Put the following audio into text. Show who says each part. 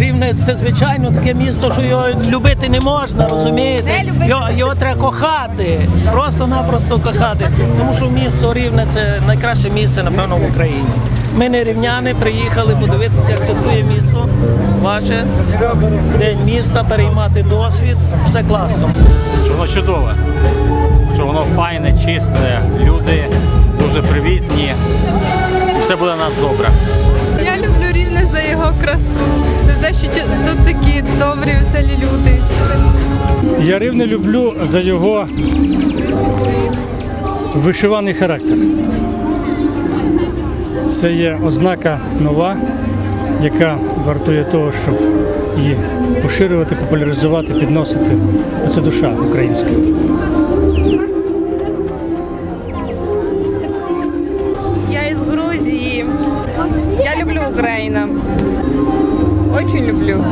Speaker 1: Рівне це звичайно таке місто, що його любити не можна, розумієте?
Speaker 2: Не любити.
Speaker 1: Його, його треба кохати, просто-напросто кохати. Тому що місто Рівне це найкраще місце, напевно, в Україні. Ми не рівняни, приїхали подивитися, як святкує місто. Ваше день міста, переймати досвід. Все класно.
Speaker 3: що воно чудове, що воно файне, чисте, люди дуже привітні. Все буде у нас добре.
Speaker 4: Я рівне
Speaker 5: люблю за його вишиваний характер. Це є ознака нова, яка вартує того, щоб її поширювати, популяризувати, підносити. Це душа українська.
Speaker 6: Я из Грузии. Я люблю Украину. Очень люблю.